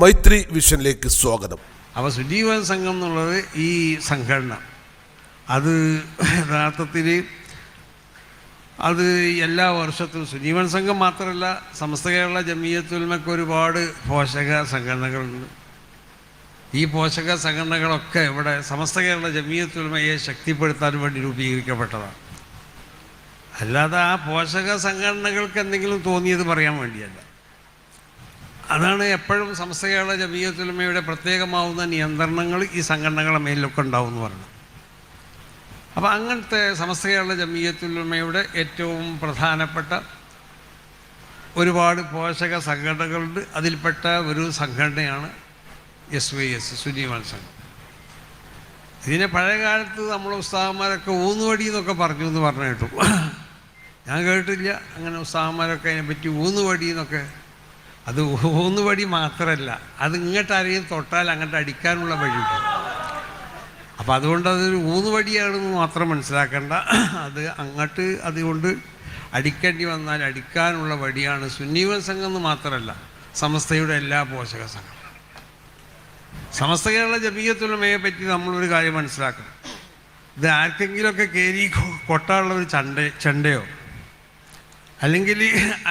മൈത്രി വിഷനിലേക്ക് സ്വാഗതം. അപ്പോൾ സുജീവൻ സംഘം എന്നുള്ളത് ഈ സംഘടന. അത് യഥാർത്ഥത്തിൽ അത് എല്ലാ വർഷത്തും സുജീവൻ സംഘം മാത്രമല്ല സമസ്ത കേരള ജമീയത്തുൽമക്ക് ഒരുപാട് പോഷക സംഘടനകളുണ്ട്. ഈ പോഷക സംഘടനകളൊക്കെ ഇവിടെ സമസ്ത കേരള ജമീയത്തുൽമയെ ശക്തിപ്പെടുത്താൻ വേണ്ടി രൂപീകരിക്കപ്പെട്ടതാണ്. അല്ലാതെ ആ പോഷക സംഘടനകൾക്ക് എന്തെങ്കിലും തോന്നിയത് പറയാൻ വേണ്ടിയല്ല. അതാണ് എപ്പോഴും കേരള ജമീയത്തുലമയുടെ പ്രത്യേകമാവുന്ന നിയന്ത്രണങ്ങൾ ഈ സംഘടനകളുടെ മേലിലൊക്കെ ഉണ്ടാവും എന്ന് പറഞ്ഞു അപ്പോൾ അങ്ങനത്തെ സമസ്ത കേരള ജമീയത്തുലമയുടെ ഏറ്റവും പ്രധാനപ്പെട്ട ഒരുപാട് പോഷക സംഘടനകളുണ്ട്. അതിൽപ്പെട്ട ഒരു സംഘടനയാണ് എസ് വൈ എസ് സുനിമാൻ സംഘം ഇതിനെ പഴയകാലത്ത് നമ്മൾ ഉസ്താഹന്മാരൊക്കെ ഊന്നുവടി എന്നൊക്കെ പറഞ്ഞു എന്ന് പറഞ്ഞു കേട്ടു ഞാൻ കേട്ടില്ല. അങ്ങനെ ഉസ്താഹന്മാരൊക്കെ അതിനെപ്പറ്റി ഊന്നുവടി എന്നൊക്കെ അത് ഊന്ന് വഴി മാത്രമല്ല അത് ഇങ്ങോട്ട് ആരെയും തൊട്ടാൽ അങ്ങോട്ട് അടിക്കാനുള്ള വഴിയുണ്ട്. അപ്പോൾ അതുകൊണ്ട് അതൊരു ഊന്ന് വഴിയാണെന്ന് മാത്രം മനസ്സിലാക്കേണ്ട. അത് അങ്ങോട്ട് അതുകൊണ്ട് അടിക്കേണ്ടി വന്നാൽ അടിക്കാനുള്ള വഴിയാണ് സുന്നീവൻ സംഘം എന്ന് മാത്രമല്ല സമസ്തയുടെ എല്ലാ പോഷക സംഘം. സമസ്ത കേരള ജമീയത്തുലമയെ പറ്റി നമ്മളൊരു കാര്യം മനസ്സിലാക്കണം. ഇത് ആർക്കെങ്കിലുമൊക്കെ കയറി കൊട്ടാനുള്ള ഒരു ചണ്ട ചെണ്ടയോ? അല്ലെങ്കിൽ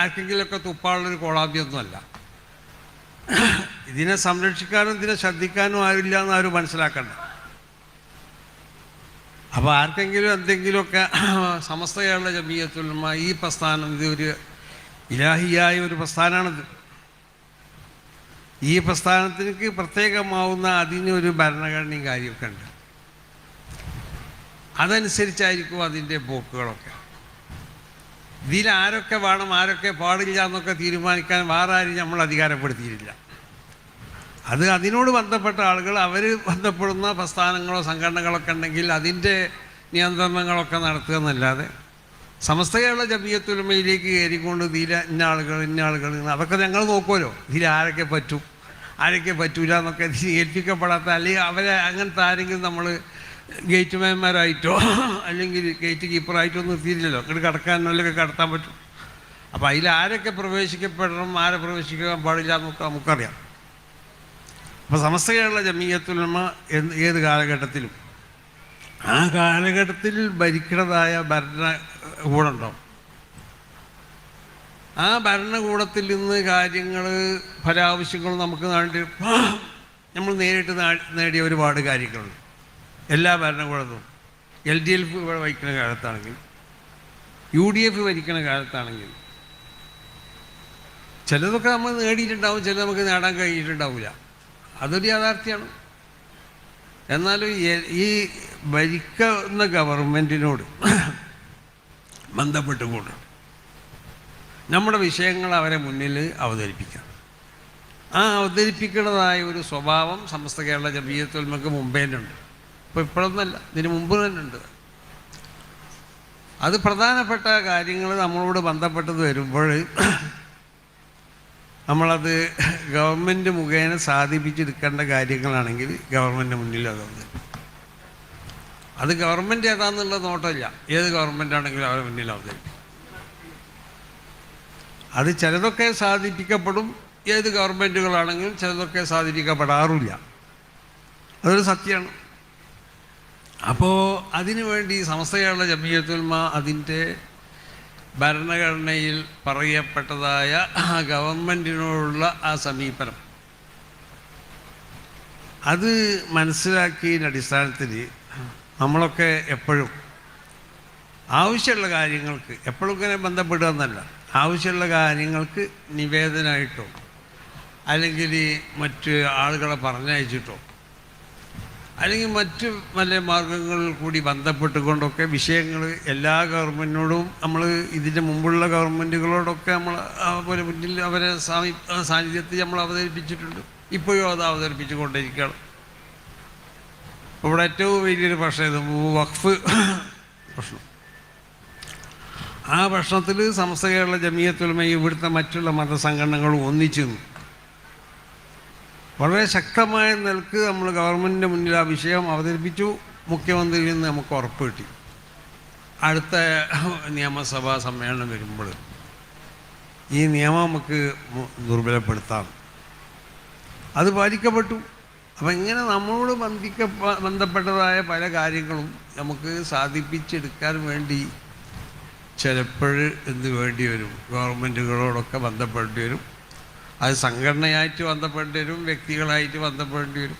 ആർക്കെങ്കിലുമൊക്കെ തുപ്പാനുള്ളൊരു കോളാമ്പിയൊന്നുമല്ല ഇതിനെ സംരക്ഷിക്കാനും ഇതിനെ ശ്രദ്ധിക്കാനും ആരില്ല എന്ന് ആരും മനസ്സിലാക്കണ്ട. അപ്പോൾ ആർക്കെങ്കിലും എന്തെങ്കിലുമൊക്കെ സമസ്ത കേരള ജമീയത്തുള്ള ഈ പ്രസ്ഥാനം ഇത് ഒരു ഇലാഹിയായ ഒരു പ്രസ്ഥാനമാണിത് ഈ പ്രസ്ഥാനത്തിലേക്ക് പ്രത്യേകമാവുന്ന അതിനൊരു ഭരണഘടനയും കാര്യമൊക്കെ ഉണ്ട്. അതനുസരിച്ചായിരിക്കും അതിന്റെ പോക്കുകളൊക്കെ. ഇതിൽ ആരൊക്കെ വേണം ആരൊക്കെ പാടില്ല എന്നൊക്കെ തീരുമാനിക്കാൻ വേറെ ആരും നമ്മൾ അധികാരപ്പെടുത്തിയിട്ടില്ല. അത് അതിനോട് ബന്ധപ്പെട്ട ആളുകൾ അവർ ബന്ധപ്പെടുന്ന പ്രസ്ഥാനങ്ങളോ സംഘടനകളൊക്കെ ഉണ്ടെങ്കിൽ അതിന്റെ നിയന്ത്രണങ്ങളൊക്കെ നടത്തുക എന്നല്ലാതെ സമസ്ത കേരള ജമീയത്തൊരുമയിലേക്ക് കയറിക്കൊണ്ട് ഇതിൽ ഇന്ന ആളുകൾ ഇന്ന ആളുകൾ അതൊക്കെ ഞങ്ങൾ നോക്കുമല്ലോ. ഇതിൽ ആരൊക്കെ പറ്റും ആരൊക്കെ പറ്റൂല എന്നൊക്കെ ഏൽപ്പിക്കപ്പെടാത്ത അല്ലെങ്കിൽ അവരെ അങ്ങനത്തെ ആരെങ്കിലും നമ്മൾ ഗേറ്റ് മാൻമാരായിട്ടോ അല്ലെങ്കിൽ ഗേറ്റ് കീപ്പറായിട്ടോ നിർത്തിയില്ലല്ലോ ഇങ്ങോട്ട് കടക്കാനുള്ളൊക്കെ കടത്താൻ പറ്റും. അപ്പോൾ അതിൽ ആരൊക്കെ പ്രവേശിക്കപ്പെടണം ആരെ പ്രവേശിക്കാൻ പാടില്ല എന്നൊക്കെ നമുക്കറിയാം. അപ്പോൾ സമസ്ത കേരള ജമീയത്തുലമ എന്ത് ഏത് കാലഘട്ടത്തിലും ആ കാലഘട്ടത്തിൽ ഭരിക്കണതായ ഭരണകൂടമുണ്ടാവും ആ ഭരണകൂടത്തിൽ നിന്ന് കാര്യങ്ങൾ പല ആവശ്യങ്ങളും നമുക്ക് നാട്ടിൽ നമ്മൾ നേരിട്ട് നേടിയ ഒരുപാട് കാര്യങ്ങളുണ്ട്. എല്ലാ ഭരണകൂടത്തും. എൽ ഡി എഫ് ഇവിടെ വഹിക്കുന്ന കാലത്താണെങ്കിൽ യു ഡി എഫ് ഭരിക്കുന്ന കാലത്താണെങ്കിൽ ചിലതൊക്കെ നമ്മൾ നേടിയിട്ടുണ്ടാവും ചിലത് നമുക്ക് നേടാൻ കഴിഞ്ഞിട്ടുണ്ടാവില്ല. അതൊരു യാഥാർത്ഥ്യമാണ്. എന്നാലും ഈ- ഭരിക്കുന്ന ഗവൺമെന്റിനോട് ബന്ധപ്പെട്ടുകൊണ്ട് നമ്മുടെ വിഷയങ്ങൾ അവരെ മുന്നിൽ അവതരിപ്പിക്കാം. ആ അവതരിപ്പിക്കുന്നതായ ഒരു സ്വഭാവം സമസ്ത കേരള ജമീയത്തുൽമക്ക് മുമ്പേ ഉണ്ട് ഇപ്പോൾ ഇപ്പോഴൊന്നല്ല ഇതിന് മുമ്പ് തന്നെ ഉണ്ട്. അത് പ്രധാനപ്പെട്ട കാര്യങ്ങൾ നമ്മളോട് ബന്ധപ്പെട്ടത് വരുമ്പോൾ നമ്മളത് ഗവൺമെന്റ് മുഖേന സാധിപ്പിച്ചെടുക്കേണ്ട കാര്യങ്ങളാണെങ്കിൽ ഗവൺമെന്റ് മുന്നിൽ അത് അവതരിപ്പിക്കും അത് ഗവൺമെന്റ് ഏതാന്നുള്ള നോട്ടമില്ല. ഏത് ഗവൺമെന്റ് ആണെങ്കിലും അവരെ മുന്നിൽ അവതരിപ്പിക്കും. അത് ചിലതൊക്കെ സാധിപ്പിക്കപ്പെടും. ഏത് ഗവൺമെന്റുകളാണെങ്കിലും ചിലതൊക്കെ സാധിപ്പിക്കപ്പെടാറില്ല അതൊരു സത്യമാണ്. അപ്പോൾ അതിനുവേണ്ടി സമസ്ത കേരള ജമീയത്തുൽമ അതിന്റെ ഭരണഘടനയിൽ പറയപ്പെട്ടതായ ഗവൺമെന്റിനോടുള്ള ആ സമീപനം. അത് മനസ്സിലാക്കിയതിന്റെ അടിസ്ഥാനത്തിൽ നമ്മളൊക്കെ എപ്പോഴും ആവശ്യമുള്ള കാര്യങ്ങൾക്ക് എപ്പോഴും ഇങ്ങനെ ബന്ധപ്പെടുക എന്നല്ല ആവശ്യമുള്ള കാര്യങ്ങൾക്ക് നിവേദനമായിട്ടോ അല്ലെങ്കിൽ മറ്റ് ആളുകളെ പറഞ്ഞയച്ചിട്ടോ അല്ലെങ്കിൽ മറ്റ് വല്ല മാർഗങ്ങളിൽ കൂടി ബന്ധപ്പെട്ടുകൊണ്ടൊക്കെ വിഷയങ്ങൾ എല്ലാ ഗവൺമെന്റിനോടും നമ്മൾ ഇതിന്റെ മുമ്പുള്ള ഗവൺമെന്റുകളോടൊക്കെ നമ്മൾ അതുപോലെ മുന്നിൽ അവരെ സാമി സാന്നിധ്യത്തിൽ നമ്മൾ അവതരിപ്പിച്ചിട്ടുണ്ട്. ഇപ്പോഴും അത് അവതരിപ്പിച്ചുകൊണ്ടിരിക്കുകയാണ്. ഇവിടെ ഏറ്റവും വലിയൊരു പ്രശ്നം വഖഫ് പ്രശ്നം. ആ പ്രശ്നത്തിൽ സമസ്ത കേരള ജമീയത്തുലമയും ഇവിടുത്തെ മറ്റുള്ള മതസംഘടനകളും ഒന്നിച്ചു നിന്നു. വളരെ ശക്തമായ നിലയ്ക്ക് നമ്മൾ ഗവൺമെന്റിന്റെ മുന്നിൽ ആ വിഷയം അവതരിപ്പിച്ചു. മുഖ്യമന്ത്രിയിൽ നിന്ന് നമുക്ക് ഉറപ്പ് കിട്ടി. അടുത്ത നിയമസഭാ സമ്മേളനം വരുമ്പോൾ ഈ നിയമം നമുക്ക് ദുർബലപ്പെടുത്താം. അത് പാലിക്കപ്പെട്ടു. അപ്പം ഇങ്ങനെ നമ്മളോട് ബന്ധിക്ക ബന്ധപ്പെട്ടതായ പല കാര്യങ്ങളും നമുക്ക് സാധിപ്പിച്ചെടുക്കാൻ വേണ്ടി ചിലപ്പോൾ എന്ത് വേണ്ടി വരും? ഗവൺമെന്റുകളോടൊക്കെ ബന്ധപ്പെടേണ്ടി വരും. അത് സംഘടനയായിട്ട് ബന്ധപ്പെടേണ്ടി വരും വ്യക്തികളായിട്ട് ബന്ധപ്പെടേണ്ടി വരും.